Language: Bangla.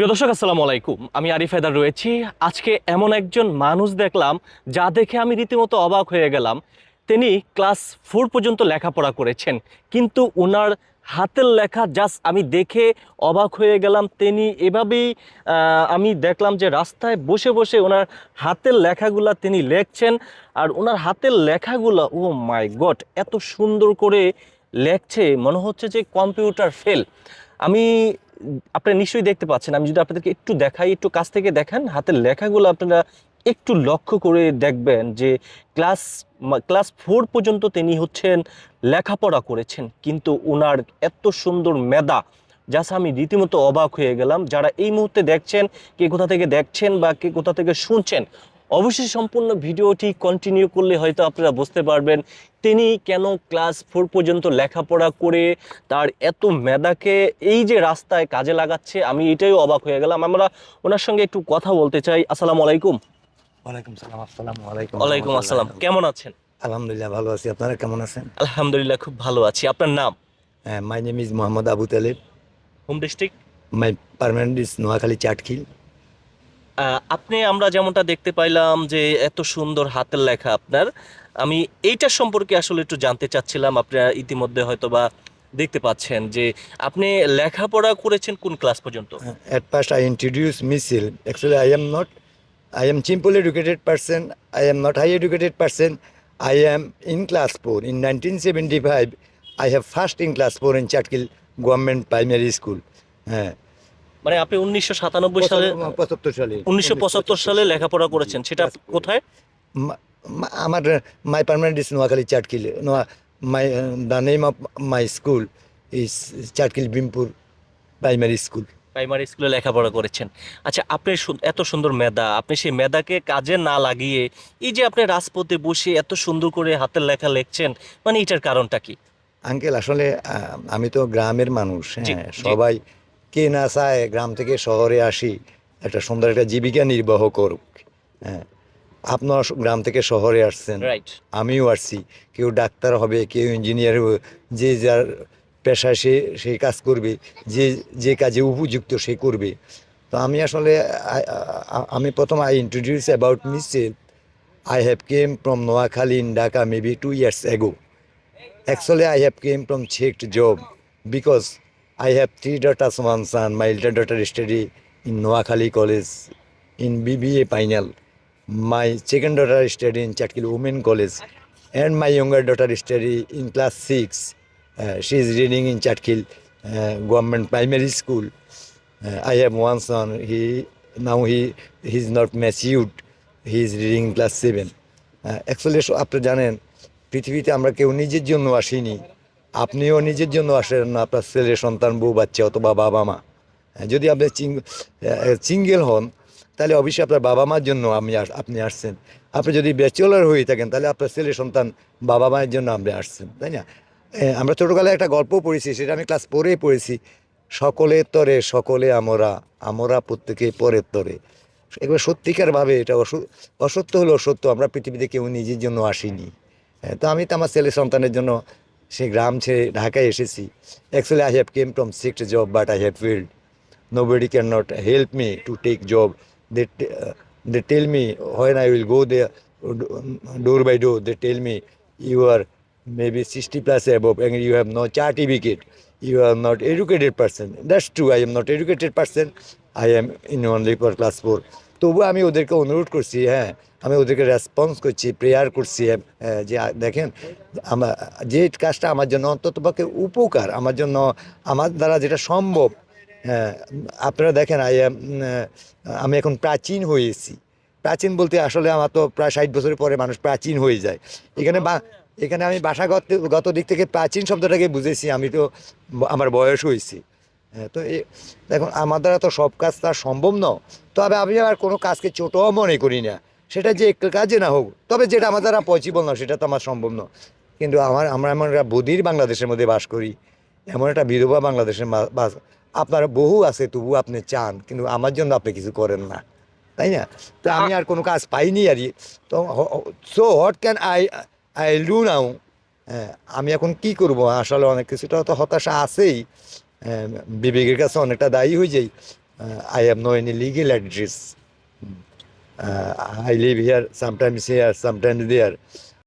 প্রিয় দর্শক, আসসালামু আলাইকুম। আমি আরিফ হায়দার রয়েছি। আজকে এমন একজন মানুষ দেখলাম যা দেখে আমি রীতিমতো অবাক হয়ে গেলাম। তিনি ক্লাস ফোর পর্যন্ত লেখাপড়া করেছেন, কিন্তু ওনার হাতের লেখা জাস্ট আমি দেখে অবাক হয়ে গেলাম। তিনি এভাবেই আমি দেখলাম যে রাস্তায় বসে বসে ওনার হাতের লেখাগুলা তিনি লেখছেন। আর ওনার হাতের লেখাগুলো, ও মাই গড, এত সুন্দর করে লেখছে, মনে হচ্ছে যে কম্পিউটার ফেল। আমি আপনারা নিশ্চয়ই দেখতে পাচ্ছেন, আমি যদি আপনাদেরকে একটু দেখাই, একটু কাছ থেকে দেখান, হাতের লেখাগুলো আপনারা একটু লক্ষ্য করে দেখবেন যে ক্লাস ক্লাস ফোর পর্যন্ত তিনি হচ্ছেন, লেখাপড়া করেছেন। কিন্তু ওনার এত সুন্দর মেধা জাস্ট আমি রীতিমতো অবাক হয়ে গেলাম, যারা এই মুহূর্তে দেখছেন, কে কোথা থেকে দেখছেন বা কে কোথা থেকে শুনছেন অবশ্যই সম্পূর্ণ ভিডিওটি কন্টিনিউ করলে হয়তো আপনারা বুঝতে পারবেন তিনি কেন ক্লাস ফোর পর্যন্ত লেখাপড়া করে তার এত মেধাকে এই যে রাস্তায় কাজে লাগাচ্ছে আমি এটাই অবাক হয়ে গেলাম। আমরা ওনার সঙ্গে একটু কথা বলতে চাই। আসসালামু আলাইকুম। ওয়ালাইকুম সালাম আসসালামু আলাইকুম। ওয়ালাইকুম আসসালাম। কেমন আছেন? আলহামদুলিল্লাহ ভালো আছি। আপনারা কেমন আছেন? আলহামদুলিল্লাহ খুব ভালো আছি। আপনার নাম? হ্যাঁ my name is Mohammad Abu Taleb. Home district my permanent is Noakhali Chatkhil. আপনি, আমরা যেমনটা দেখতে পাইলাম যে এত সুন্দর হাতের লেখা আপনার, আমি এইটা সম্পর্কে আসলে একটু জানতে চাচ্ছিলাম, আপনারা ইতিমধ্যে হয়তো বা দেখতে পাচ্ছেন যে আপনি লেখাপড়া করেছেন কোন ক্লাস পর্যন্ত? At first I introduce myself actually I am not I am simple educated person I am not high educated person I am in class four in nineteen seventy five I have first in class four in Chatkhil government primary school হ্যাঁ মানে আপনি উনিশশো সাতানব্বই সালে পঁচাত্তর সালে। উনিশশো পঁচাত্তর সালে লেখাপড়া করেছেন সেটা কোথায়? মা- মা- আমার my permanent is Noakhali Chatkhil নোয়া my the name of my school is Chatkhil Bimpur primary school primary স্কুলে লেখাপড়া করেছেন। আচ্ছা আপনি এত সুন্দর মেধা আপনি সেই মেধাকে কাজে না লাগিয়ে এই যে আপনি রাজপথে বসে এত সুন্দর করে হাতের লেখা লিখছেন মানে এটার কারণটা কি? আঙ্কেল আসলে আমি তো গ্রামের মানুষ হ্যাঁ সবাই কে না চায় গ্রাম থেকে শহরে আসি একটা সুন্দর একটা জীবিকা নির্বাহ করুক। হ্যাঁ আপনার গ্রাম থেকে শহরে আসছেন রাইট আমিও আসছি কেউ ডাক্তার হবে কেউ ইঞ্জিনিয়ার হবে যে যার পেশা সে সেই কাজ করবে যে যে কাজে উপযুক্ত সে করবে। তো আমি আসলে আমি প্রথম I introduce about me self I have came from Noakhali in Dhaka maybe two years ago actually I have came from checked job because I have three daughters one son my elder daughter study in Noakhali college in BBA final my second daughter study in Chatkhil women college and my younger daughter study in class six she is reading in Chatkhil government primary school I have one son he now he he is not matured he is reading class seven actually আপনি জানেন, পৃথিবীতে আমরা কেউ নিজের জন্য আসিনি। আপনিও নিজের জন্য আসেন না আপনার ছেলে সন্তান বউ বাচ্চা অথবা বাবা মা। হ্যাঁ, যদি আপনি সিঙ্গেল হন তাহলে অবশ্যই আপনার বাবা মার জন্য আমি আপনি আসছেন। আপনি যদি ব্যাচেলার হয়ে থাকেন তাহলে আপনার ছেলে সন্তান বাবা মায়ের জন্য আপনি আসছেন তাই না? আমরা ছোটোকালে একটা গল্প পড়েছি সেটা আমি ক্লাস পড়ে পড়েছি। সকলের তরে সকলে আমরা আমরা প্রত্যেকে পরের তরে। এবার সত্যিকারভাবে এটা অস- অসত্য হলেও সত্য আমরা পৃথিবীতে কেউ নিজের জন্য আসিনি। হ্যাঁ, তো আমি তো আমার ছেলে সন্তানের জন্য সে গ্রাম ছেড়ে ঢাকায় এসেছি actually I have came from six job but I have field cannot help me to take job they, t- uh, they tell me when i will go there uh, door by door they tell me you are maybe 60 plus above and you have no certificate you are not educated person that's true i am not educated person i am in only for class 4 তবু আমি ওদেরকে অনুরোধ করছি হ্যাঁ আমি ওদেরকে রেসপন্স করছি প্রেয়ার করছি হ্যাঁ, যে দেখেন আমার যে কাজটা আমার জন্য অন্ততপক্ষে উপকার আমার জন্য আমার দ্বারা যেটা সম্ভব হ্যাঁ আপনারা দেখেন আই আমি এখন প্রাচীন হয়েছি। প্রাচীন বলতে আসলে আমার তো প্রায় ষাট বছরের পরে মানুষ প্রাচীন হয়ে যায়। এখানে বা এখানে আমি ভাষাগত গত দিক থেকে প্রাচীন শব্দটাকে বুঝেছি আমি তো আমার বয়স হয়েছে। হ্যাঁ তো এ দেখুন আমার দ্বারা তো সব কাজ তার সম্ভব ন তবে আমি আর কোনো কাজকে ছোটও মনে করি না। সেটা যে একটু কাজে না হোক তবে যেটা আমার দ্বারা পসিবল না সেটা তো আমার সম্ভব না কিন্তু আমার আমরা এমন একটা বধির বাংলাদেশের মধ্যে বাস করি এমন একটা বিধবা বাংলাদেশের বাস আপনার বহু আছে তবু আপনি চান কিন্তু আমার জন্য আপনি কিছু করেন না। তাই না? তো আমি আর কোনো কাজ পাইনি আর তো so what can I I do now হ্যাঁ আমি এখন কি করব? আসলে অনেক কিছুটা তো হতাশা আছেই। হ্যাঁ, বিবেকের কাছে অনেকটা দায়ী হয়ে যাই uh, I have no any legal address. Uh, I live here, sometimes here, sometimes there.